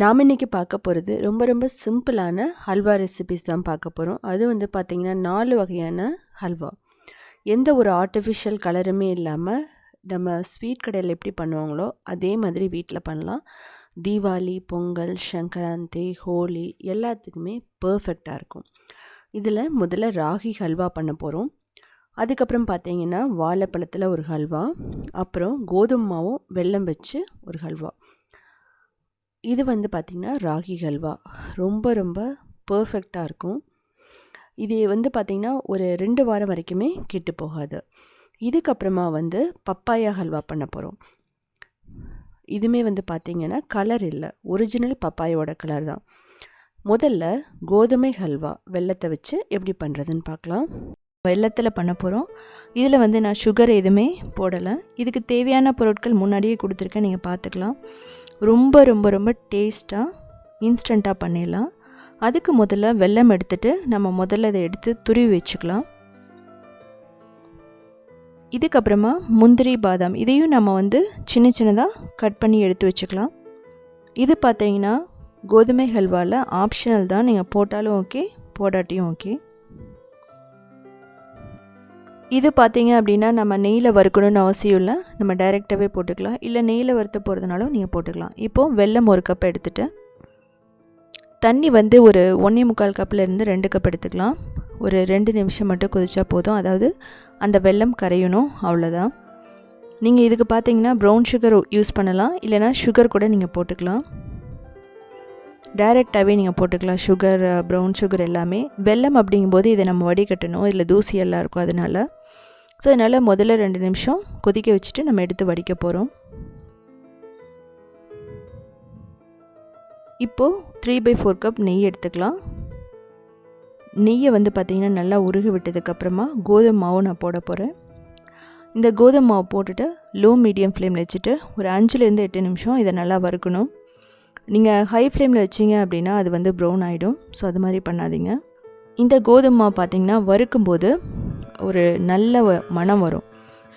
நாம் இன்றைக்கி பார்க்க போகிறது ரொம்ப ரொம்ப சிம்பிளான ஹல்வா ரெசிபிஸ் தான் பார்க்க போகிறோம் அது வந்து பார்த்திங்கன்னா நாலு வகையான ஹல்வா. எந்த ஒரு ஆர்டிஃபிஷியல் கலருமே இல்லாமல் நம்ம ஸ்வீட் கடையில் எப்படி பண்ணுவாங்களோ அதே மாதிரி வீட்டில் பண்ணலாம். தீபாவளி பொங்கல் சங்கராந்தி ஹோலி எல்லாத்துக்குமே பர்ஃபெக்டாக இருக்கும். இதில் முதல்ல ராகி ஹல்வா பண்ண போகிறோம் அதுக்கப்புறம் பார்த்தீங்கன்னா வாழைப்பழத்தில் ஒரு ஹல்வா அப்புறம் கோதுமை மாவும் வெல்லம் வச்சு ஒரு ஹல்வா. இது வந்து பார்த்திங்கன்னா ராகி ஹல்வா. ரொம்ப ரொம்ப பர்ஃபெக்டாக இருக்கும். இது வந்து பார்த்திங்கன்னா ஒரு ரெண்டு வாரம் வரைக்குமே கெட்டு போகாது. இதுக்கப்புறமா வந்து பப்பாயா ஹல்வா பண்ண போகிறோம் இதுமே வந்து பார்த்திங்கன்னா கலர் இல்லை. ஒரிஜினல் பப்பாயோட கலர் தான். முதல்ல கோதுமை ஹல்வா வெள்ளத்தை வச்சு எப்படி பண்ணுறதுன்னு பார்க்கலாம் வெள்ளத்தில் பண்ண போகிறோம் இதில் வந்து நான் சுகர் எதுவுமே போடலை. இதுக்கு தேவையான பொருட்கள் முன்னாடியே கொடுத்துருக்கேன். நீங்கள் பார்த்துக்கலாம் ரொம்ப ரொம்ப ரொம்ப டேஸ்ட்டாக இன்ஸ்டண்ட்டாக பண்ணிடலாம். அதுக்கு முதல்ல வெல்லம் எடுத்துகிட்டு நம்ம முதல்ல இதை எடுத்து துருவி வச்சுக்கலாம். இதுக்கப்புறமா முந்திரி பாதாம் இதையும் நம்ம வந்து சின்ன சின்னதாக கட் பண்ணி எடுத்து வச்சுக்கலாம். இது பார்த்தீங்கன்னா கோதுமை ஹல்வாவில் ஆப்ஷனல் தான். நீங்கள் போட்டாலும் ஓகே போடாட்டியும் ஓகே இது பார்த்தீங்க அப்படின்னா நம்ம நெய்யில் வறுக்கணும்னு அவசியம் இல்லை. நம்ம டைரெக்டாகவே போட்டுக்கலாம். இல்லை நெய்யில் வறுத்த போகிறதுனாலும் நீங்கள் போட்டுக்கலாம். இப்போது வெல்லம் ஒரு கப் எடுத்துகிட்டு தண்ணி வந்து ஒரு ஒன்றே முக்கால் கப்பில் இருந்து ரெண்டு கப் எடுத்துக்கலாம். ஒரு ரெண்டு நிமிஷம் மட்டும் கொதிச்சா போதும். அதாவது அந்த வெல்லம் கரையணும் அவ்வளோதான் நீங்கள் இதுக்கு பார்த்தீங்கன்னா ப்ரௌன் சுகர் யூஸ் பண்ணலாம். இல்லைனா சுகர் கூட நீங்கள் போட்டுக்கலாம். டைரெக்டாகவே நீங்கள் போட்டுக்கலாம். சுகர் ப்ரௌன் சுகர் எல்லாமே. வெல்லம் அப்படிங்கும்போது இதை நம்ம வடிகட்டணும். இதில் தூசி எல்லாம் இருக்கும் அதனால். ஸோ அதனால் முதல்ல ரெண்டு நிமிஷம் கொதிக்க வச்சுட்டு நம்ம எடுத்து வடிக்க போகிறோம் இப்போது த்ரீ பை ஃபோர் கப் நெய் எடுத்துக்கலாம். நெய்யை வந்து பார்த்திங்கன்னா நல்லா உருகி விட்டதுக்கப்புறமா கோதுமை மாவு நான் போட போகிறேன் இந்த கோதுமை மாவு போட்டுட்டு லோ மீடியம் ஃப்ளேமில் வச்சுட்டு ஒரு அஞ்சுலேருந்து எட்டு நிமிஷம் இதை நல்லா வறுக்கணும். நீங்கள் ஹை ஃப்ளேமில் வச்சிங்க அப்படின்னா அது வந்து ப்ரௌன் ஆகிடும் ஸோ அது மாதிரி பண்ணாதீங்க. இந்த கோதுமை மாவு பார்த்திங்கன்னா வறுக்கும்போது ஒரு நல்ல மனம் வரும்.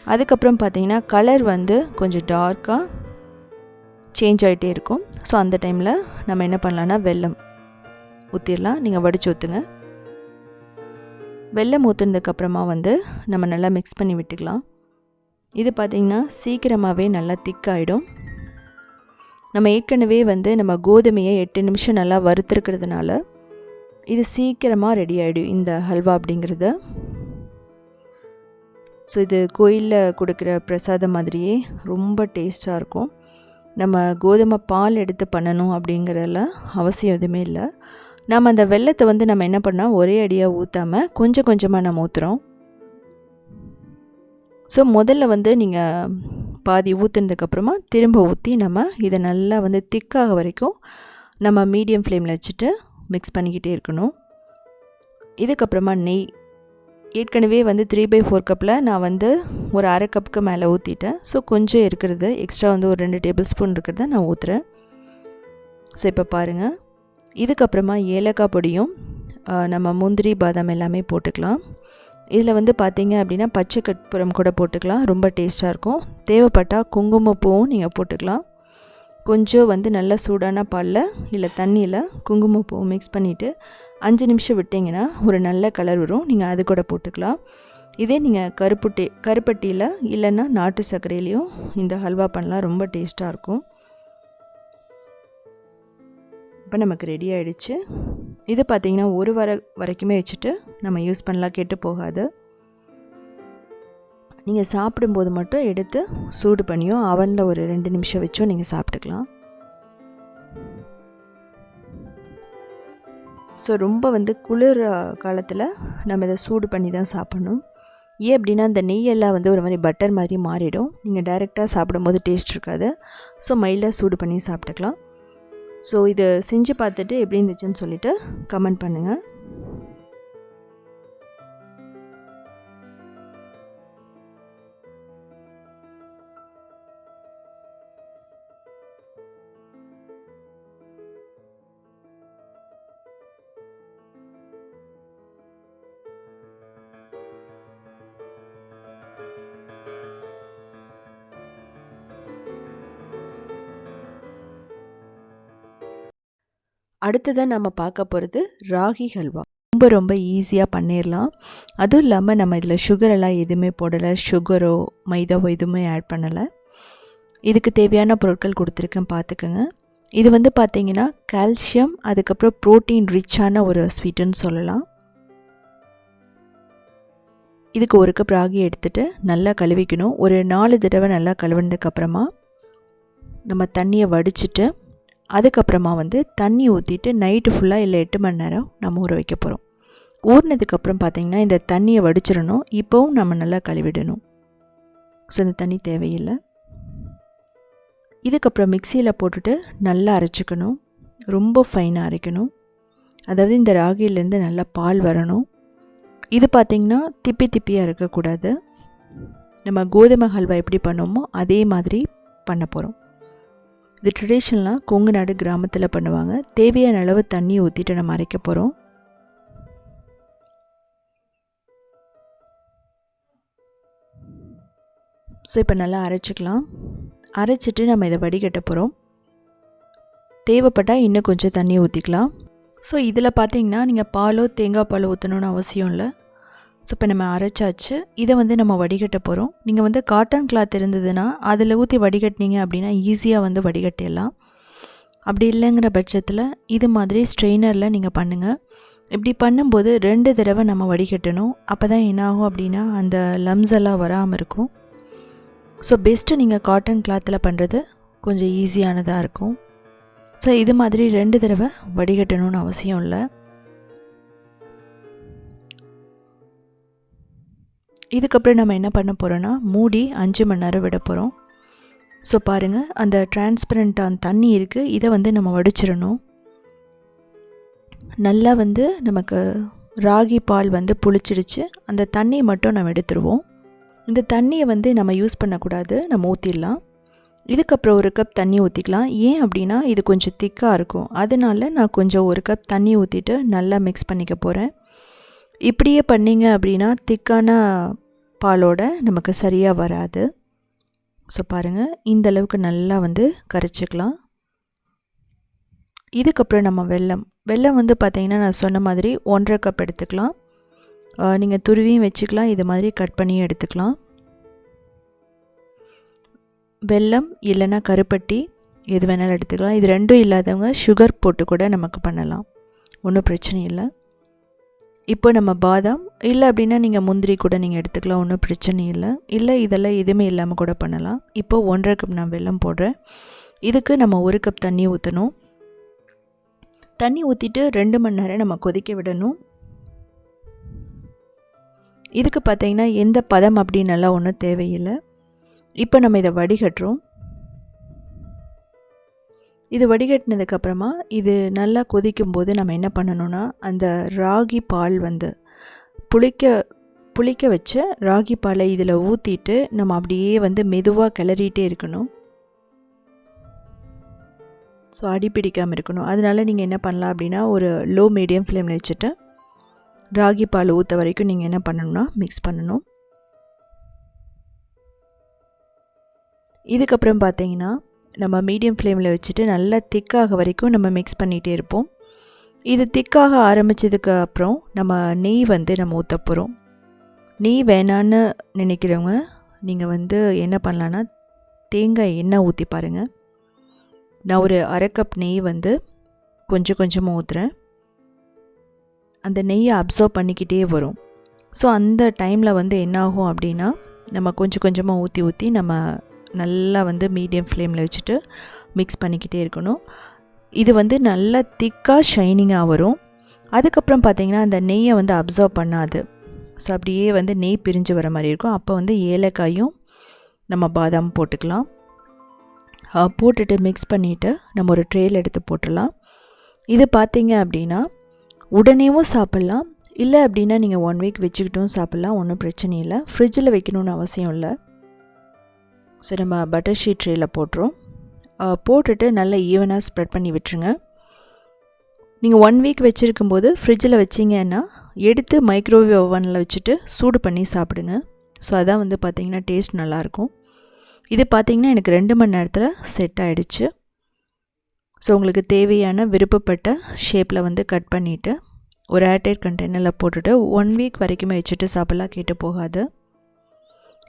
அதுக்கப்புறம் பார்த்திங்கன்னா கலர் வந்து கொஞ்சம் டார்க்காக சேஞ்ச் ஆகிட்டே இருக்கும். ஸோ அந்த டைமில் நம்ம என்ன பண்ணலான்னா வெல்லம் ஊற்றிடலாம் நீங்கள் வடித்து ஊற்றுங்க வெள்ளம் ஊற்றுனதுக்கப்புறமா வந்து நம்ம நல்லா மிக்ஸ் பண்ணி விட்டுக்கலாம். இது பார்த்திங்கன்னா சீக்கிரமாகவே நல்லா திக்காகிடும் நம்ம ஏற்கனவே வந்து நம்ம கோதுமையை எட்டு நிமிஷம் நல்லா வறுத்துருக்கிறதுனால இது சீக்கிரமாக ரெடி ஆகிடும் இந்த ஹல்வா அப்படிங்கிறது. ஸோ இது கோயிலில் கொடுக்குற பிரசாதம் மாதிரியே ரொம்ப டேஸ்ட்டாக இருக்கும். நம்ம கோதுமை பால் எடுத்து பண்ணணும் அப்படிங்கிறதுல அவசியம் எதுவுமே இல்லை. நம்ம அந்த வெள்ளத்தை வந்து நம்ம என்ன பண்ணால் ஒரே அடியாக ஊற்றாமல் கொஞ்சம் கொஞ்சமாக நம்ம ஊற்றுறோம் ஸோ முதல்ல வந்து நீங்கள் பாதி ஊற்றுனதுக்கப்புறமா திரும்ப ஊற்றி நம்ம இதை நல்லா வந்து திக்காக வரைக்கும் நம்ம மீடியம் ஃப்ளேமில் வச்சுட்டு மிக்ஸ் பண்ணிக்கிட்டே இருக்கணும். இதுக்கப்புறமா நெய். ஏற்கனவே வந்து த்ரீ பை ஃபோர் கப்பில் நான் வந்து ஒரு அரை கப்புக்கு மேலே ஊற்றிட்டேன் ஸோ கொஞ்சம் இருக்கிறது. எக்ஸ்ட்ரா வந்து ஒரு ரெண்டு டேபிள் ஸ்பூன் இருக்கிறத நான் ஊற்றுறேன் ஸோ இப்போ பாருங்கள் இதுக்கப்புறமா ஏலக்காய் பொடியும் நம்ம முந்திரி பாதாம் எல்லாமே போட்டுக்கலாம். இதில் வந்து பார்த்தீங்க அப்படின்னா பச்சை கற்பூரம் கூட போட்டுக்கலாம். ரொம்ப டேஸ்ட்டாக இருக்கும். தேவைப்பட்டால் குங்குமப்பூவும் நீங்கள் போட்டுக்கலாம். கொஞ்சம் வந்து நல்லா சூடான பாலில் இல்லை தண்ணியில் குங்குமப்பூ மிக்ஸ் பண்ணிவிட்டு அஞ்சு நிமிஷம் விட்டிங்கன்னா ஒரு நல்ல கலர் வரும். நீங்கள் அது கூட போட்டுக்கலாம். இதே நீங்கள் கருப்புட்டி கருப்பட்டியில் இல்லைன்னா நாட்டு சர்க்கரையிலையும் இந்த ஹல்வா பண்ணலாம். ரொம்ப டேஸ்ட்டாக இருக்கும். இப்போ நமக்கு ரெடி ஆகிடுச்சு இது பார்த்திங்கன்னா ஒரு வர வரைக்குமே வச்சுட்டு நம்ம யூஸ் பண்ணலாம் கெட்டு போகாது. நீங்கள் சாப்பிடும்போது மட்டும் எடுத்து சூடு பண்ணியோ அவனில் ஒரு ரெண்டு நிமிஷம் வச்சோ நீங்கள் சாப்பிட்டுக்கலாம். ஸோ ரொம்ப வந்து குளிர் காலத்தில் நம்ம இதை சூடு பண்ணி தான் சாப்பிட்ணும். ஏன் அப்படின்னா அந்த நெய்யெல்லாம் வந்து ஒரு மாதிரி பட்டர் மாதிரி மாறிடும். நீங்கள் டைரெக்டாக சாப்பிடும்போது டேஸ்ட் இருக்காது. ஸோ மைல்டாக சூடு பண்ணி சாப்பிட்டுக்கலாம். ஸோ இதை செஞ்சு பார்த்துட்டு எப்படி இருந்துச்சுன்னு சொல்லிவிட்டு கமெண்ட் பண்ணுங்கள் அடுத்ததாக நம்ம பார்க்க போகிறது ராகி ஹல்வா. ரொம்ப ரொம்ப ஈஸியாக பண்ணிடலாம் அதுவும் இல்லாமல் நம்ம இதில் சுகரெல்லாம் எதுவுமே போடலை. சுகரோ மைதாவோ எதுவுமே ஆட் பண்ணலை. இதுக்கு தேவையான பொருட்கள் கொடுத்துருக்கேன் பார்த்துக்கோங்க இது வந்து பார்த்திங்கன்னா கால்சியம் அதுக்கப்புறம் ப்ரோட்டீன் ரிச்சான ஒரு ஸ்வீட்டுன்னு சொல்லலாம். இதுக்கு ஒரு கப் ராகி எடுத்துகிட்டு நல்லா கழுவிக்கணும். ஒரு நாலு தடவை நல்லா கழுவினதுக்கப்புறமா நம்ம தண்ணியை வடிச்சிட்டு அதுக்கப்புறமா வந்து தண்ணி ஊற்றிட்டு நைட்டு ஃபுல்லாக இல்லை எட்டு மணி நேரம் நம்ம ஊற வைக்க போகிறோம் ஊறினதுக்கப்புறம் பார்த்திங்கன்னா இந்த தண்ணியை வடிச்சிடணும். இப்போவும் நம்ம நல்லா கழுவிடணும். ஸோ இந்த தண்ணி தேவையில்லை. இதுக்கப்புறம் மிக்சியில் போட்டுட்டு நல்லா அரைச்சிக்கணும். ரொம்ப ஃபைனாக அரைக்கணும். அதாவது இந்த ராகிலேருந்து நல்லா பால் வரணும். இது பார்த்திங்கன்னா திப்பி திப்பியாக இருக்கக்கூடாது. நம்ம கோதுமை ஹல்வா எப்படி பண்ணுவோமோ அதே மாதிரி பண்ண போகிறோம் இது ட்ரெடிஷ்னலாக கொங்கு நாடு கிராமத்தில் பண்ணுவாங்க. தேவையான அளவு தண்ணி ஊற்றிட்டு நம்ம அரைக்க போகிறோம் ஸோ இப்போ நல்லா அரைச்சிக்கலாம். அரைச்சிட்டு நம்ம இதை வடிகட்ட போகிறோம் தேவைப்பட்டால் இன்னும் கொஞ்சம் தண்ணி ஊற்றிக்கலாம் ஸோ இதில் பார்த்தீங்கன்னா நீங்கள் பாலோ தேங்காய் பாலோ ஊற்றணுன்னு அவசியம் இல்லை. ஸோ இப்போ நம்ம அரைச்சாச்சு. இதை வந்து நம்ம வடிகட்ட போகிறோம் நீங்கள் வந்து காட்டன் கிளாத் இருந்ததுன்னா அதில் ஊற்றி வடிகட்டினீங்க அப்படின்னா ஈஸியாக வந்து வடிகட்டிடலாம். அப்படி இல்லைங்கிற பட்சத்தில் இது மாதிரி ஸ்ட்ரெயினரில் நீங்கள் பண்ணுங்கள் இப்படி பண்ணும்போது ரெண்டு தடவை நம்ம வடிகட்டணும். அப்போ தான் என்னாகும் அப்படின்னா அந்த லம்ஸ் எல்லாம் வராமல் இருக்கும். ஸோ பெஸ்ட்டு நீங்கள் காட்டன் கிளாத்தில் பண்ணுறது கொஞ்சம் ஈஸியானதாக இருக்கும். ஸோ இது மாதிரி ரெண்டு தடவை வடிகட்டணும்னு அவசியம் இல்லை. இதுக்கப்புறம் நம்ம என்ன பண்ண போகிறோன்னா மூடி அஞ்சு மணி நேரம் விட போகிறோம் ஸோ பாருங்கள் அந்த டிரான்ஸ்பரண்ட்டான தண்ணி இருக்குது இதை வந்து நம்ம வடிச்சிடணும். நல்லா வந்து நமக்கு ராகி பால் வந்து புளிச்சிடுச்சு. அந்த தண்ணியை மட்டும் நம்ம எடுத்துருவோம். இந்த தண்ணியை வந்து நம்ம யூஸ் பண்ணக்கூடாது. நம்ம ஊற்றிடலாம் இதுக்கப்புறம் ஒரு கப் தண்ணி ஊற்றிக்கலாம் ஏன் அப்படின்னா இது கொஞ்சம் திக்காக இருக்கும். அதனால நான் கொஞ்சம் ஒரு கப் தண்ணி ஊற்றிட்டு நல்லா மிக்ஸ் பண்ணிக்க போகிறேன் இப்படியே பண்ணிங்க அப்படின்னா திக்கான பாலோட நமக்கு சரியாக வராது. ஸோ பாருங்கள் இந்த அளவுக்கு நல்லா வந்து கரைச்சிக்கலாம். இதுக்கப்புறம் நம்ம வெல்லம். வெல்லம் வந்து பார்த்திங்கன்னா நான் சொன்ன மாதிரி ஒன்றரை கப் எடுத்துக்கலாம். நீங்கள் துருவியும் வச்சுக்கலாம். இது மாதிரி கட் பண்ணியும் எடுத்துக்கலாம். வெல்லம் இல்லைன்னா கருப்பட்டி எது வேணாலும் எடுத்துக்கலாம். இது ரெண்டும் இல்லாதவங்க சுகர் போட்டு கூட நமக்கு பண்ணலாம். ஒன்றும் பிரச்சனை இல்லை. இப்போ நம்ம பாதாம் இல்லை அப்படின்னா நீங்கள் முந்திரி கூட நீங்கள் எடுத்துக்கலாம் ஒன்றும் பிரச்சனை இல்லை. இல்லை இதெல்லாம் எதுவுமே இல்லாமல் கூட பண்ணலாம். இப்போ ஒன்றரை கப் நான் வெல்லம் போடுறேன். இதுக்கு நம்ம ஒரு கப் தண்ணி ஊற்றணும் தண்ணி ஊற்றிட்டு ரெண்டு மணி நேரம் நம்ம கொதிக்க விடணும். இதுக்கு பார்த்தீங்கன்னா எந்த பதம் அப்படின்னலாம் ஒன்றும் தேவையில்லை. இப்போ நம்ம இதை வடிகட்டுறோம். இது வடிகட்டினதுக்கப்புறமா இது நல்லா கொதிக்கும் போது நம்ம என்ன பண்ணணும்னா அந்த ராகி பால் வந்து புளிக்க புளிக்க வச்ச ராகி பாலை இதில் ஊற்றிட்டு நம்ம அப்படியே வந்து மெதுவாக கிளறிட்டே இருக்கணும். ஸோ அடி பிடிக்காமல் இருக்கணும். அதனால நீங்கள் என்ன பண்ணலாம் அப்படின்னா ஒரு லோ மீடியம் ஃப்ளேமில் வச்சுட்டு ராகி பால் ஊற்ற வரைக்கும் நீங்கள் என்ன பண்ணணும்னா மிக்ஸ் பண்ணணும். இதுக்கப்புறம் பார்த்தீங்கன்னா நம்ம மீடியம் ஃப்ளேமில் வச்சுட்டு நல்லா திக்காக வரைக்கும் நம்ம மிக்ஸ் பண்ணிகிட்டே இருப்போம். இது திக்காக ஆரம்பித்ததுக்கு அப்புறம் நம்ம நெய் வந்து நம்ம ஊற்ற போகிறோம் நெய் வேணான்னு நினைக்கிறவங்க நீங்கள் வந்து என்ன பண்ணலான்னா தேங்காய் எண்ணெய் ஊற்றி பாருங்கள் நான் ஒரு அரை கப் நெய் வந்து கொஞ்சம் கொஞ்சமாக ஊற்றுறேன் அந்த நெய்யை அப்சர்வ் பண்ணிக்கிட்டே வரும். ஸோ அந்த டைமில் வந்து என்னாகும் அப்படின்னா நம்ம கொஞ்சம் கொஞ்சமாக ஊற்றி ஊற்றி நம்ம நல்லா வந்து மீடியம் ஃப்ளேமில் வச்சுட்டு மிக்ஸ் பண்ணிக்கிட்டே இருக்கணும். இது வந்து நல்லா திக்காக ஷைனிங்காக வரும். அதுக்கப்புறம் பார்த்திங்கன்னா அந்த நெய்யை வந்து அப்சர்வ் பண்ணாது. ஸோ அப்படியே வந்து நெய் பிரிஞ்சு வர மாதிரி இருக்கும். அப்போ வந்து ஏலக்காயும் நம்ம பாதாம் போட்டுக்கலாம். போட்டுட்டு மிக்ஸ் பண்ணிவிட்டு நம்ம ஒரு ட்ரேயில் எடுத்து போட்டுடலாம். இது பார்த்தீங்க அப்படின்னா உடனேவும் சாப்பிட்லாம். இல்லை அப்படின்னா நீங்கள் ஒன் வீக் வச்சுக்கிட்டும் சாப்பிட்லாம். ஒன்றும் பிரச்சனை இல்லை. ஃப்ரிட்ஜில் வைக்கணுன்னு அவசியம் இல்லை. ஸோ நம்ம பட்டர் ஷீட் ட்ரேயில் போட்டுரும். போட்டுட்டு நல்லா ஈவனாக ஸ்ப்ரெட் பண்ணி விட்டுருங்க. நீங்கள் ஒன் வீக் வச்சுருக்கும்போது ஃப்ரிட்ஜில் வச்சிங்கன்னா எடுத்து மைக்ரோவேவ் ஓவனில் வச்சுட்டு சூடு பண்ணி சாப்பிடுங்க. ஸோ அதான் வந்து பார்த்திங்கன்னா டேஸ்ட் நல்லாயிருக்கும் இது பார்த்திங்கன்னா எனக்கு ரெண்டு மணி நேரத்தில் செட் ஆகிடுச்சு ஸோ உங்களுக்கு தேவையான விருப்பப்பட்ட ஷேப்பில் வந்து கட் பண்ணிவிட்டு ஒரு ஏர்டைட் கண்டெய்னரில் போட்டுட்டு ஒன் வீக் வரைக்குமே வச்சுட்டு சாப்பிட்லாம் கேட்டு போகாது.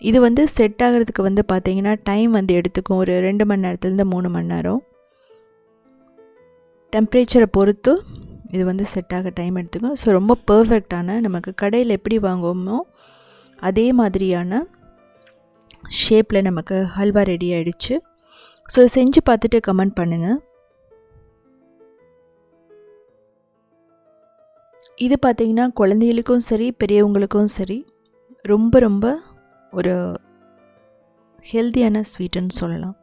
இது வந்து செட் ஆகிறதுக்கு வந்து பார்த்தீங்கன்னா டைம் வந்து எடுத்துக்கும். ஒரு ரெண்டு மணி நேரத்துலேருந்து மூணு மணி நேரம். டெம்ப்ரேச்சரை பொறுத்து இது வந்து செட் ஆக டைம் எடுத்துக்கும். ஸோ ரொம்ப பர்ஃபெக்டான நமக்கு கடையில் எப்படி வாங்குவோமோ அதே மாதிரியான ஷேப்பில் நமக்கு ஹல்வா ரெடி ஆகிடுச்சு ஸோ செஞ்சு பார்த்துட்டு கமெண்ட் பண்ணுங்கள் இது பார்த்திங்கன்னா குழந்தைகளுக்கும் சரி பெரியவங்களுக்கும் சரி ரொம்ப ரொம்ப ஒரு ஹெல்த்தியான ஸ்வீட்டுன்னு சொல்லலாம்.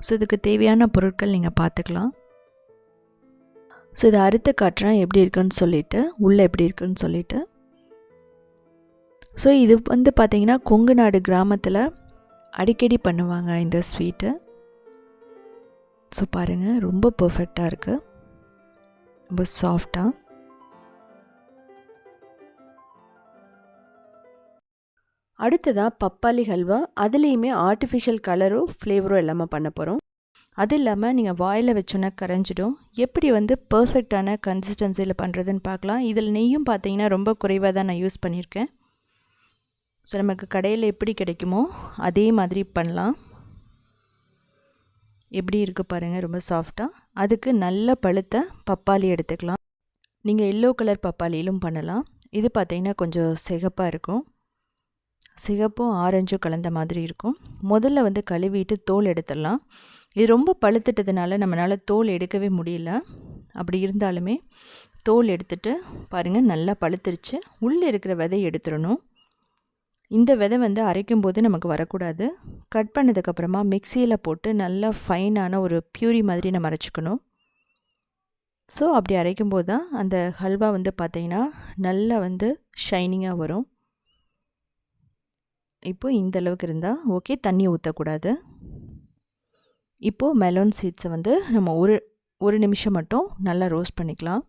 ஸோ இதுக்கு தேவையான பொருட்கள் நீங்கள் பார்த்துக்கலாம். ஸோ இதை அறுத்து காட்டுறேன் எப்படி இருக்குன்னு சொல்லிவிட்டு உள்ளே எப்படி இருக்குன்னு சொல்லிவிட்டு ஸோ இது வந்து பார்த்திங்கன்னா கொங்கு நாடு கிராமத்தில் அடிக்கடி பண்ணுவாங்க இந்த ஸ்வீட்டு ஸோ பாருங்கள் ரொம்ப பர்ஃபெக்டாக இருக்குது ரொம்ப சாஃப்டாக அடுத்ததாக பப்பாளி ஹல்வா. அதுலேயுமே ஆர்டிஃபிஷியல் கலரும் ஃப்ளேவரும் எல்லாமே பண்ண போகிறோம் அது இல்லாமல் நீங்கள் வாயில் வச்சோன்னா கரைஞ்சிடும். எப்படி வந்து பர்ஃபெக்டான கன்சிஸ்டன்சியில் பண்ணுறதுன்னு பார்க்கலாம். இதில் நெய்யும் பார்த்தீங்கன்னா ரொம்ப குறைவாக தான் நான் யூஸ் பண்ணியிருக்கேன். ஸோ நமக்கு கடையில் எப்படி கிடைக்குமோ அதே மாதிரி பண்ணலாம். எப்படி இருக்குது பாருங்கள் ரொம்ப சாஃப்டாக அதுக்கு நல்ல பழுத்த பப்பாளி எடுத்துக்கலாம். நீங்கள் எல்லோ கலர் பப்பாளியிலும் பண்ணலாம். இது பார்த்தீங்கன்னா கொஞ்சம் சிகப்பாக இருக்கும். சிகப்பும் ஆரஞ்சும் கலந்த மாதிரி இருக்கும். முதல்ல வந்து கழுவிட்டு தோல் எடுத்துடலாம். இது ரொம்ப பழுத்துட்டதுனால நம்மளால் தோல் எடுக்கவே முடியல. அப்படி இருந்தாலுமே தோல் எடுத்துட்டு பாருங்கள் நல்லா பழுத்துருச்சு. உள்ளே இருக்கிற விதை எடுத்துடணும். இந்த விதை வந்து அரைக்கும் போது நமக்கு வரக்கூடாது. கட் பண்ணதுக்கப்புறமா மிக்சியில் போட்டு நல்லா ஃபைனான ஒரு பியூரி மாதிரி நம்ம அரைச்சிக்கணும். ஸோ அப்படி அரைக்கும் போது தான் அந்த ஹல்வா வந்து பார்த்திங்கன்னா நல்லா வந்து ஷைனிங்காக வரும். இப்போ இந்த அளவுக்கு இருந்தால் ஓகே தண்ணி ஊற்றக்கூடாது இப்போது மெலோன் சீட்ஸை வந்து நம்ம ஒரு ஒரு நிமிஷம் மட்டும் நல்லா ரோஸ்ட் பண்ணிக்கலாம்.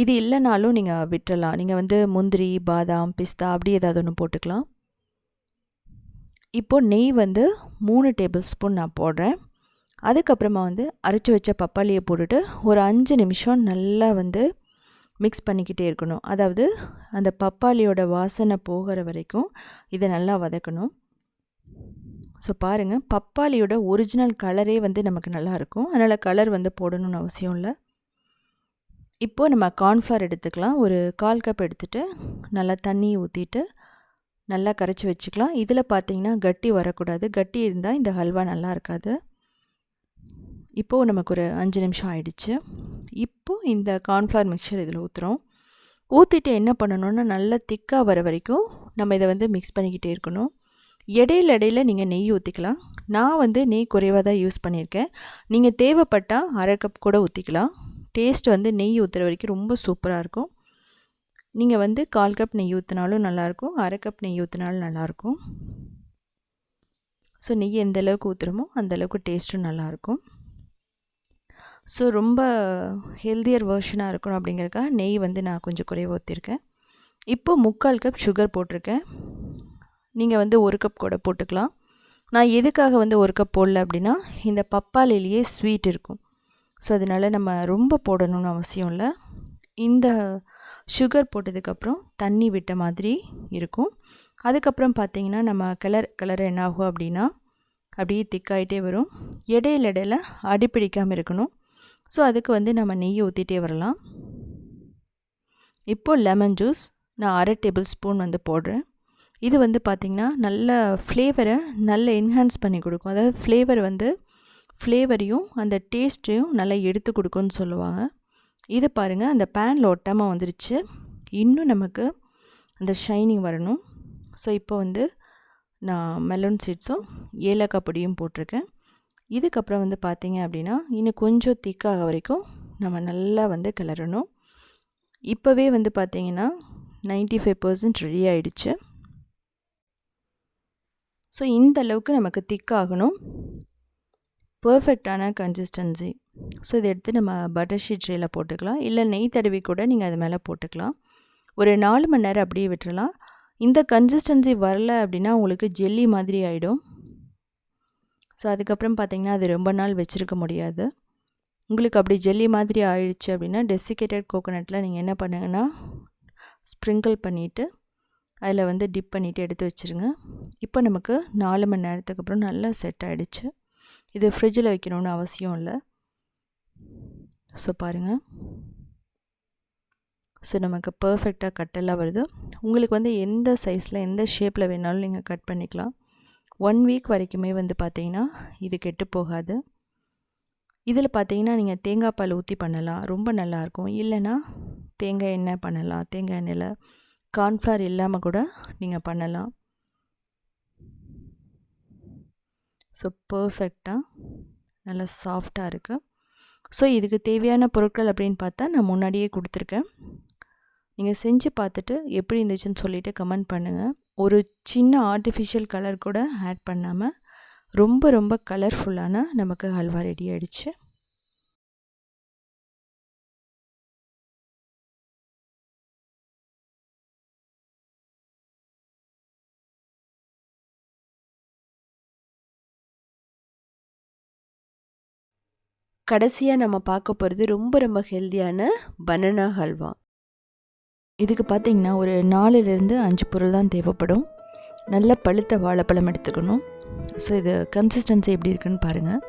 இது இல்லைனாலும் நீங்கள் விட்டுறலாம். நீங்கள் வந்து முந்திரி பாதாம் பிஸ்தா அப்படி ஏதாவது ஒன்று போட்டுக்கலாம். இப்போது நெய் வந்து மூணு டேபிள் ஸ்பூன் நான் போடுறேன். அதுக்கப்புறமா வந்து அரைச்சி வச்ச பப்பாளியை போட்டுட்டு ஒரு அஞ்சு நிமிஷம் நல்லா வந்து மிக்ஸ் பண்ணிக்கிட்டே இருக்கணும். அதாவது அந்த பப்பாளியோட வாசனை போகிற வரைக்கும் இதை நல்லா வதக்கணும். ஸோ பாருங்கள் பப்பாளியோட ஒரிஜினல் கலரே வந்து நமக்கு நல்லாயிருக்கும் அதனால் கலர் வந்து போடணும்னு அவசியம் இல்லை. இப்போது நம்ம கார்ன்ஃப்ளவர் எடுத்துக்கலாம். ஒரு கால் கப் எடுத்துகிட்டு நல்லா தண்ணி ஊற்றிட்டு நல்லா கரைச்சி வச்சுக்கலாம். இதில் பார்த்தீங்கன்னா கட்டி வரக்கூடாது. கட்டி இருந்தால் இந்த ஹல்வா நல்லா இருக்காது. இப்போது நமக்கு ஒரு அஞ்சு நிமிஷம் ஆயிடுச்சு. இப்போது இந்த கார்ன்ஃப்ளவர் மிக்சர் இதில் ஊற்றுறோம் ஊற்றிட்டு என்ன பண்ணணும்னா நல்லா திக்காக வர வரைக்கும் நம்ம இதை வந்து மிக்ஸ் பண்ணிக்கிட்டே இருக்கணும். இடையில இடையில நீங்கள் நெய் ஊற்றிக்கலாம் நான் வந்து நெய் குறைவாக தான் யூஸ் பண்ணியிருக்கேன். நீங்கள் தேவைப்பட்டால் அரை கப் கூட ஊற்றிக்கலாம் டேஸ்ட் வந்து நெய் ஊற்றுற வரைக்கும் ரொம்ப சூப்பராக இருக்கும். நீங்கள் வந்து கால் கப் நெய் ஊற்றினாலும் நல்லாயிருக்கும். அரை கப் நெய் ஊற்றினாலும் நல்லாயிருக்கும். ஸோ நெய் எந்த அளவுக்கு ஊற்றுறோமோ அந்தளவுக்கு டேஸ்ட்டும் நல்லாயிருக்கும். ஸோ ரொம்ப ஹெல்த்தியர் வேர்ஷனாக இருக்கணும் அப்படிங்கிறக்காக நெய் வந்து நான் கொஞ்சம் குறைவாக ஊற்றிருக்கேன் இப்போது முக்கால் கப் சுகர் போட்டிருக்கேன். நீங்கள் வந்து ஒரு கப் கூட போட்டுக்கலாம். நான் எதுக்காக வந்து ஒரு கப் போடல அப்படின்னா இந்த பப்பாளிலேயே ஸ்வீட் இருக்கும். ஸோ அதனால் நம்ம ரொம்ப போடணும்னு அவசியம் இல்லை. இந்த சுகர் போட்டதுக்கப்புறம் தண்ணி விட்ட மாதிரி இருக்கும். அதுக்கப்புறம் பார்த்திங்கன்னா நம்ம கலர் கலர் என்ன ஆகும் அப்படின்னா அப்படியே திக்காயிட்டே வரும். இடையில இடையில அடிப்பிடிக்காமல் இருக்கணும். ஸோ அதுக்கு வந்து நம்ம நெய் ஊற்றிட்டே வரலாம். இப்போது லெமன் ஜூஸ் நான் அரை டேபிள் ஸ்பூன் வந்து போடுறேன். இது வந்து பார்த்திங்கன்னா நல்ல ஃப்ளேவரை நல்ல என்ஹான்ஸ் பண்ணி கொடுக்கும். அதாவது ஃப்ளேவர் வந்து ஃப்ளேவரையும் அந்த டேஸ்ட்டையும் நல்லா எடுத்து கொடுக்கும்னு சொல்லுவாங்க. இது பாருங்கள் அந்த பேனில் ஒட்டாமல் வந்துருச்சு. இன்னும் நமக்கு அந்த ஷைனிங் வரணும். ஸோ இப்போ வந்து நான் மெலன் சீட்ஸும் ஏலக்காய் பொடியும் போட்டிருக்கேன். இதுக்கப்புறம் வந்து பார்த்திங்க அப்படின்னா இன்னும் கொஞ்சம் திக்காக வரைக்கும் நம்ம நல்லா வந்து கிளறணும். இப்போவே வந்து பார்த்திங்கன்னா நைன்ட்டி ஃபைவ் பர்சன்ட் ரெடி ஆகிடுச்சு ஸோ இந்த அளவுக்கு நமக்கு திக்காகணும். பர்ஃபெக்டான கன்சிஸ்டன்சி ஸோ இதை எடுத்து நம்ம பட்டர் ஷீட் ட்ரேயில் போட்டுக்கலாம். இல்லை நெய் தடவி கூட நீங்கள் அது மேலே போட்டுக்கலாம். ஒரு நாலு மணி நேரம் அப்படியே விட்டுறலாம். இந்த கன்சிஸ்டன்சி வரல அப்படின்னா உங்களுக்கு ஜெல்லி மாதிரி ஆகிடும் ஸோ அதுக்கப்புறம் பார்த்திங்கன்னா அது ரொம்ப நாள் வச்சுருக்க முடியாது. உங்களுக்கு அப்படி ஜெல்லி மாதிரி ஆயிடுச்சு அப்படின்னா டெசிகேட்டட் கோகோனட்டில் நீங்கள் என்ன பண்ணுங்கன்னா ஸ்ப்ரிங்கிள் பண்ணிவிட்டு அதில் வந்து டிப் பண்ணிவிட்டு எடுத்து வச்சுருங்க. இப்போ நமக்கு நாலு மணி நேரத்துக்கு அப்புறம் நல்லா செட் ஆகிடுச்சு இது ஃப்ரிட்ஜில் வைக்கணும்னு அவசியம் இல்லை. ஸோ பாருங்கள் ஸோ நமக்கு பர்ஃபெக்டாக கட்டெல்லாம் வருது. உங்களுக்கு வந்து எந்த சைஸில் எந்த ஷேப்பில் வேணாலும் நீங்கள் கட் பண்ணிக்கலாம். ஒன் வீக் வரைக்குமே வந்து பார்த்தீங்கன்னா இது கெட்டு போகாது. இதில் பார்த்தீங்கன்னா நீங்கள் தேங்காய் பால் ஊற்றி பண்ணலாம் ரொம்ப நல்லாயிருக்கும் இல்லைன்னா தேங்காய் எண்ணெய் பண்ணலாம் தேங்காய் எண்ணெயில் கார்ன்ஃப்ளவர் இல்லாமல் கூட நீங்கள் பண்ணலாம். ஸோ பர்ஃபெக்டாக நல்லா சாஃப்டாக இருக்குது ஸோ இதுக்கு தேவையான பொருட்கள் அப்படின்னு பார்த்தா நான் முன்னாடியே கொடுத்துருக்கேன். நீங்கள் செஞ்சு பார்த்துட்டு எப்படி இருந்துச்சுன்னு சொல்லிவிட்டு கமெண்ட் பண்ணுங்கள் ஒரு சின்ன ஆர்டிஃபிஷியல் கலர் கூட ஆட் பண்ணாமல் ரொம்ப ரொம்ப கலர்ஃபுல்லான நமக்கு ஹல்வா ரெடி ஆகிடுச்சு கடைசியாக நம்ம பார்க்க போகிறது ரொம்ப ரொம்ப ஹெல்த்தியான பனானா ஹல்வா இதுக்கு பார்த்திங்கன்னா ஒரு நாலுலேருந்து அஞ்சு பொருள் தான் தேவைப்படும். நல்ல பழுத்த வாழைப்பழம் எடுத்துக்கணும். ஸோ இது கன்சிஸ்டன்சி எப்படி இருக்குன்னு பாருங்கள்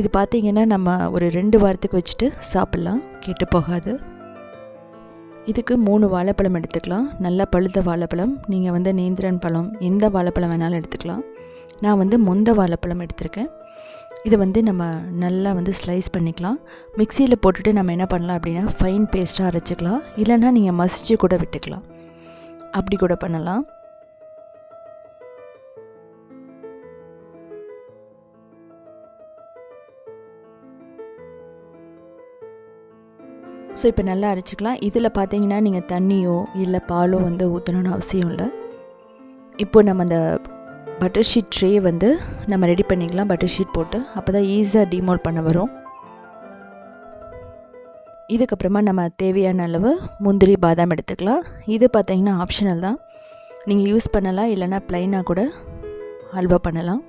இது பார்த்திங்கன்னா நம்ம ஒரு ரெண்டு வாரத்துக்கு வச்சுட்டு சாப்பிட்லாம். கெட்டு போகாது. இதுக்கு மூணு வாழைப்பழம் எடுத்துக்கலாம். நல்லா பழுத்த வாழைப்பழம். நீங்கள் வந்து நேந்திரன் பழம் எந்த வாழைப்பழம் வேணாலும் எடுத்துக்கலாம். நான் வந்து மொந்த வாழைப்பழம் எடுத்திருக்கேன். இதை வந்து நம்ம நல்லா வந்து ஸ்லைஸ் பண்ணிக்கலாம். மிக்சியில் போட்டுட்டு நம்ம என்ன பண்ணலாம் அப்படின்னா ஃபைன் பேஸ்ட்டாக அரைச்சிக்கலாம். இல்லைன்னா நீங்கள் மசிச்சு கூட விட்டுக்கலாம். அப்படி கூட பண்ணலாம். ஸோ இப்போ நல்லா அரைச்சிக்கலாம். இதில் பார்த்தீங்கன்னா நீங்கள் தண்ணியோ இல்லை பாலோ வந்து ஊற்றணும்னு அவசியம் இல்லை. இப்போ நம்ம அந்த பட்டர் ஷீட் ட்ரே வந்து நம்ம ரெடி பண்ணிக்கலாம் பட்டர் ஷீட் போட்டு. அப்போ தான் ஈஸியாக டிமோல் பண்ண வரும். இதுக்கப்புறமா நம்ம தேவையான அளவு முந்திரி பாதாம் எடுத்துக்கலாம். இது பார்த்திங்கன்னா ஆப்ஷனல் தான். நீங்கள் யூஸ் பண்ணலாம் இல்லைனா ப்ளைனாக கூட அல்வா பண்ணலாம்.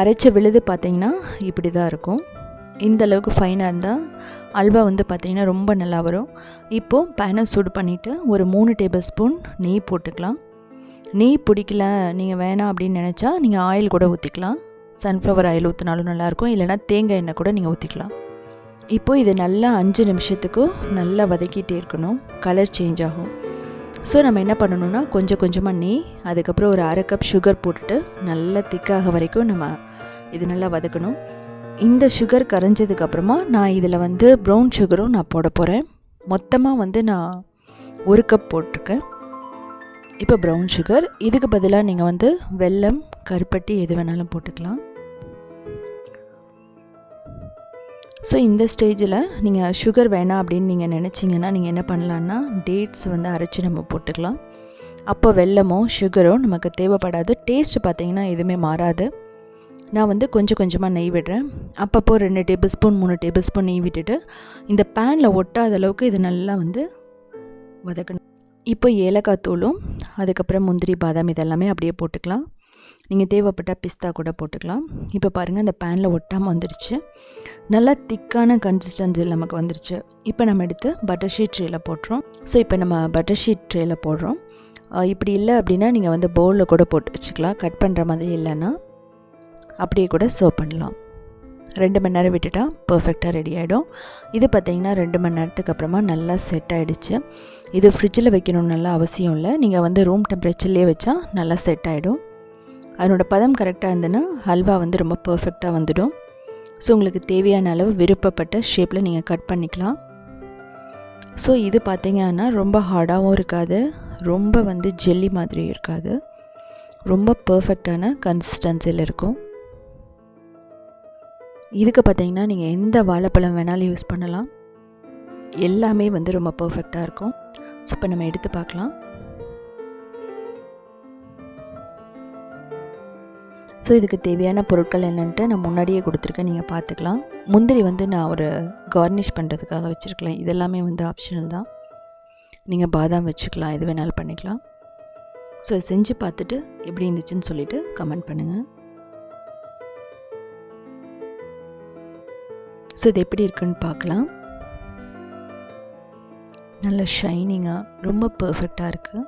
அரைச்ச விழுது பார்த்திங்கன்னா இப்படி தான் இருக்கும். இந்த அளவுக்கு ஃபைனாக இருந்தால் அல்வா வந்து பார்த்திங்கன்னா ரொம்ப நல்லா வரும். இப்போது பேனை சூடு பண்ணிவிட்டு ஒரு மூணு டேபிள் ஸ்பூன் நெய் போட்டுக்கலாம். நெய் பிடிக்கல நீங்கள் வேணாம் அப்படின்னு நினச்சா நீங்கள் ஆயில் கூட ஊற்றிக்கலாம் சன்ஃப்ளவர் ஆயில் ஊற்றினாலும் நல்லாயிருக்கும் இல்லைனா தேங்காய் எண்ணெய் கூட நீங்கள் ஊற்றிக்கலாம் இப்போ இது நல்லா அஞ்சு நிமிஷத்துக்கும் நல்லா வதக்கிட்டே இருக்கணும். கலர் சேஞ்ச் ஆகும். ஸோ நம்ம என்ன பண்ணணும்னா கொஞ்சம் கொஞ்சமாக நெய் அதுக்கப்புறம் ஒரு அரை கப் சுகர் போட்டுட்டு நல்லா திக்காக வரைக்கும் நம்ம இது நல்லா வதக்கணும். இந்த சுகர் கரைஞ்சதுக்கப்புறமா நான் இதில் வந்து ப்ரௌன் சுகரும் நான் போட போகிறேன் மொத்தமாக வந்து நான் ஒரு கப் போட்டிருக்கேன். இப்போ ப்ரௌன் சுகர் இதுக்கு பதிலாக நீங்கள் வந்து வெல்லம் கருப்பட்டி எது வேணாலும் போட்டுக்கலாம். ஸோ இந்த ஸ்டேஜில் நீங்கள் சுகர் வேணாம் அப்படின்னு நீங்கள் நினச்சிங்கன்னா நீங்கள் என்ன பண்ணலான்னா டேட்ஸ் வந்து அரைச்சி நம்ம போட்டுக்கலாம். அப்போ வெல்லமோ சுகரோ நமக்கு தேவைப்படாது. டேஸ்ட் பார்த்திங்கன்னா எதுவுமே மாறாது. நான் வந்து கொஞ்சம் கொஞ்சமாக நெய் விடுறேன். அப்பப்போ ரெண்டு டேபிள் ஸ்பூன் மூணு டேபிள் ஸ்பூன் நெய் விட்டுட்டு இந்த பேனில் ஒட்டாத அளவுக்கு இது நல்லா வந்து வதக்கணும். இப்போ ஏலக்காய் தூளும் அதுக்கப்புறம் முந்திரி பாதாம் இதெல்லாமே அப்படியே போட்டுக்கலாம். நீங்கள் தேவைப்பட்டால் பிஸ்தா கூட போட்டுக்கலாம். இப்போ பாருங்கள் அந்த பேனில் ஒட்டாமல் வந்துருச்சு. நல்லா திக்கான கன்சிஸ்டன்சி நமக்கு வந்துருச்சு. இப்போ நம்ம எடுத்து பட்டர் ஷீட் ட்ரேயில் போட்டுறோம். ஸோ இப்போ நம்ம பட்டர் ஷீட் ட்ரேயில் போடுறோம். இப்படி இல்லை அப்படின்னா நீங்கள் வந்து பவுலில் கூட போட்டு வச்சுக்கலாம். கட் பண்ணுற மாதிரி இல்லைன்னா அப்படியே கூட சர்வ் பண்ணலாம். ரெண்டு மணி நேரம் விட்டுட்டா பர்ஃபெக்டாக ரெடி ஆகிடும் இது பார்த்திங்கன்னா ரெண்டு மணி நேரத்துக்கு அப்புறமா நல்லா செட் ஆகிடுச்சு இது ஃப்ரிட்ஜில் வைக்கணும்னு நல்லா அவசியம் இல்லை. நீங்கள் வந்து ரூம் டெம்பரேச்சர்லேயே வச்சா நல்லா செட் ஆகிடும் அதனோட பதம் கரெக்டாக இருந்ததுன்னா ஹல்வா வந்து ரொம்ப பர்ஃபெக்டாக வந்துடும். ஸோ உங்களுக்கு தேவையான அளவு விருப்பப்பட்ட ஷேப்பில் நீங்கள் கட் பண்ணிக்கலாம். ஸோ இது பார்த்திங்கன்னா ரொம்ப ஹார்டாகவும் இருக்காது. ரொம்ப வந்து ஜெல்லி மாதிரியும் இருக்காது. ரொம்ப பர்ஃபெக்டான கன்சிஸ்டன்சியில் இருக்கும். இதுக்கு பார்த்தீங்கன்னா நீங்கள் எந்த வாழைப்பழம் வேணாலும் யூஸ் பண்ணலாம். எல்லாமே வந்து ரொம்ப பர்ஃபெக்டாக இருக்கும். ஸோ இப்போ நம்ம எடுத்து பார்க்கலாம். ஸோ இதுக்கு தேவையான பொருட்கள் என்னென்ட்டு நான் முன்னாடியே கொடுத்துருக்கேன். நீங்கள் பார்த்துக்கலாம். முந்திரி வந்து நான் ஒரு கார்னிஷ் பண்ணுறதுக்காக வச்சுருக்கலாம் இதெல்லாமே வந்து ஆப்ஷனல் தான். நீங்கள் பாதாம் வச்சுக்கலாம். எது வேணாலும் பண்ணிக்கலாம். ஸோ செஞ்சு பார்த்துட்டு எப்படி இருந்துச்சுன்னு சொல்லிவிட்டு கமெண்ட் பண்ணுங்கள் ஸோ இது எப்படி இருக்குன்னு பார்க்கலாம். நல்ல ஷைனிங்காக ரொம்ப பர்ஃபெக்டாக இருக்குது